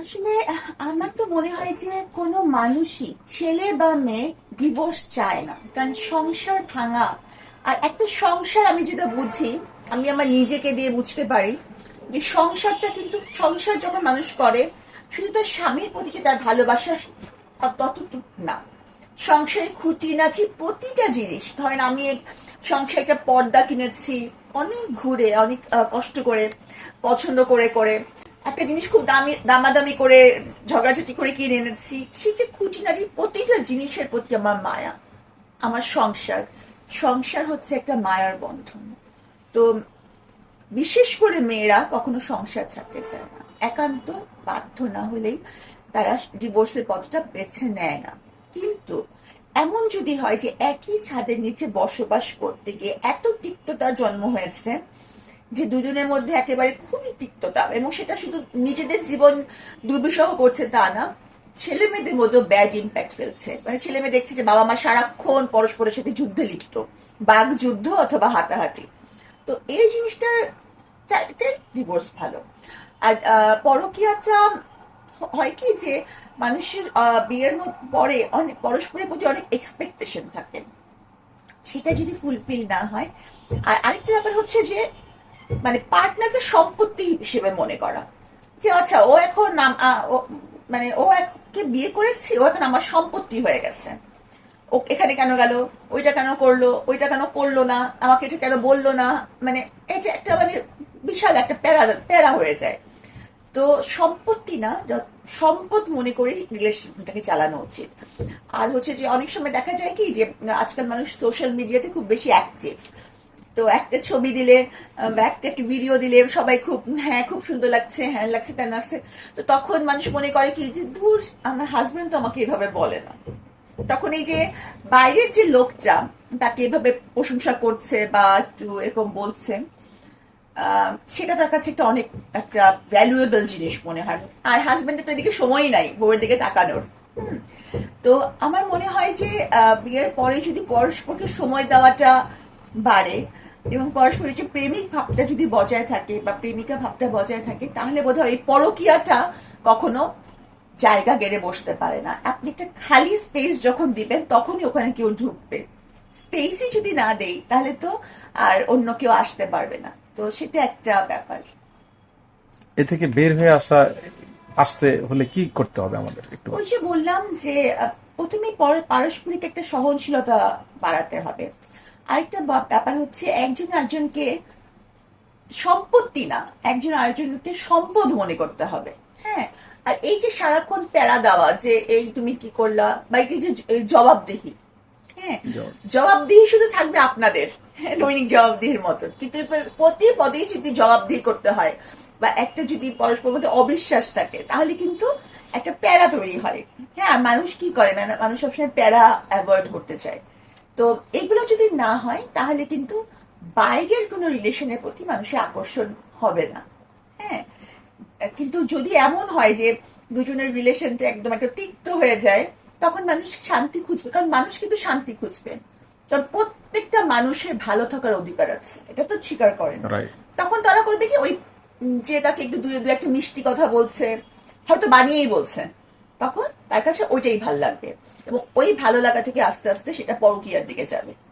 আসলে, আমার তো মনে হয় যে কোনো মানুষই ছেলে বা মেয়ে ডিভোর্স চায় না। কারণ সংসার ভাঙা। আর একটা সংসার আমি যেটা বুঝি, আমি আমার নিজেকে দিয়ে বুঝতে পারি, যে সংসারটা কিন্তু, সংসার যখন মানুষ করে, শুধু তার স্বামীর প্রতি যে তার ভালোবাসা ততটুক না? সংসারে খুঁটিনাটি প্রতিটা জিনিস। ধরেন আমি সংসারে একটা পর্দা কিনেছি, অনেক ঘুরে, অনেক কষ্ট করে, পছন্দ করে করে। একটা জিনিস খুব দামি, দামাদামি করে, ঝগড়াঝাটি করে কিনে এনেছি। সেই যে খুঁটিনাটি প্রতিটা জিনিসের প্রতি আমার মায়া, আমার সংসার। সংসার হচ্ছে একটা মায়ার বন্ধন। তো বিশেষ করে মেয়েরা কখনো সংসার ছাড়তে চায় না। একান্ত বাধ্য না হলেই তারা ডিভোর্সের পথটা বেছে নেয় না। কিন্তু এমন যদি হয় যে একই ছাদের নিচে বসবাস করতে গিয়ে এত তিক্ততার জন্ম হয়েছে যে দুজনের মধ্যে একেবারে খুবই তিক্ততা এবং সেটা শুধু নিজেদের জীবন দুর্বিষহ করছে তা না ছেলে মেয়েদের মধ্যেও ব্যাড ইম্প্যাক্ট ফেলছে। মানে ছেলে মেয়ে দেখছে যে বাবা মা সারাক্ষণ পরস্পরের সাথে যুদ্ধে লিপ্ত, বাঘ যুদ্ধ অথবা হাতাহাতি। তো এই জিনিসটার চাইতে ডিভোর্স ভালো। আর পরকীয়াটা হয় কি যে মানুষের বিয়ের পরে অনেক, পরস্পরের প্রতি অনেক এক্সপেকটেশন থাকে। সেটা যদি ফুলফিল না হয়, আর আরেকটা ব্যাপার হচ্ছে যে মানে পার্টনারকে সম্পত্তি হিসেবে মনে করা। যে আচ্ছা ও এখন মানে ও একে বিয়ে করেছি, ও এখন আমার সম্পত্তি হয়ে গেছে। ও এখানে কেন গেল? ওইটা কেন করল? ওইটা কেন করল না? আমাকে এটা কেন বলল না? মানে এটা একটা মানে বিশাল একটা প্যারা প্যারা হয়ে যায়। তো সম্পত্তি না সম্পদ মনে করে রিলেশনটাকে চালানো উচিত। আর হচ্ছে যে অনেক সময় দেখা যায় কি যে আজকাল মানুষ সোশ্যাল মিডিয়াতে খুব বেশি অ্যাক্টিভ তো একটা ছবি দিলে একটা একটা ভিডিও দিলে সবাই খুব হ্যাঁ খুব সুন্দর লাগছে হ্যাঁ লাগছে তেন লাগছে তো তখন মানুষ মনে করে কি যে, দূর, আমার হাজবেন্ড তো আমাকে এভাবে বলে না। তখন এই যে বাইরের যে লোকটা, তাকে এভাবে প্রশংসা করছে বা একটু এরকম বলছে সেটা তার কাছে একটা অনেক, একটা ভ্যালুয়েবল জিনিস মনে হয়। আর হাজবেন্ডের তো এদিকে সময়ই নাই, বউয়ের দিকে তাকানোর। তো আমার মনে হয় যে বিয়ের পরে যদি পরস্পরকে সময় দেওয়াটা বাড়ে এবং পরস্পরের যে প্রেমিক ভাবটা যদি বজায় থাকে বা প্রেমিকা ভাবটা বজায় থাকে তাহলে বোধ হয় এই পরকীয়াটা কখনো জায়গা গেড়ে বসতে পারে না। আপনি একটা খালি স্পেস যখন দিবেন তখনই ওখানে কেউ ঢুকবে। স্পেসই যদি না দেই তাহলে তো আর অন্য কেউ আসতে পারবে না। তো সেটা একটা ব্যাপার। এ থেকে বের হয়ে আসা আসতে হলে কি করতে হবে আমাদের একটু? ওই যে বললাম যে প্রথমে পারস্পরিক একটা সহনশীলতা বাড়াতে হবে। আরেকটা ব্যাপার হচ্ছে একজন একজনকে সম্পত্তি না একজন আরেকজনকে সম্পদ মনে করতে হবে। হ্যাঁ? আর এই যে সারাক্ষণ প্যারা দেওয়া যে এই তুমি কি করলা বা এই যে জবাবদিহি হ্যাঁ? জবাবদিহি শুধু থাকবে আপনাদের হ্যাঁ, দৈনিক জবাবদিহির মতন। কিন্তু প্রতি পদেই যদি জবাবদিহি করতে হয় বা একটা যদি পরস্পর মধ্যে অবিশ্বাস থাকে তাহলে কিন্তু একটা প্যারা তৈরি হয়। হ্যাঁ মানুষ কি করে? মানে মানুষ সবসময় প্যারা অ্যাভয়েড করতে চায়। তো এগুলো যদি না হয় তাহলে কিন্তু বাইরের কোনো রিলেশনের প্রতি মানুষের আকর্ষণ হবে না। হ্যাঁ? কিন্তু যদি এমন হয় যে দুজনের রিলেশনটা একদম একটা তিক্ত হয়ে যায় তখন মানুষ শান্তি খুঁজবে। কারণ মানুষ কিন্তু শান্তি খুঁজবে। কারণ প্রত্যেকটা মানুষের ভালো থাকার অধিকার আছে। এটা তো স্বীকার করেন। তখন তারা করবে কি ওই যে তাকে একটু দু একটা মিষ্টি কথা বলছে হয়তো বানিয়েই বলছে। তখন তার কাছে ওইটাই ভালো লাগবে। এবং ওই ভালো লাগা থেকে আস্তে আস্তে সেটা পরকিয়ার দিকে যাবে।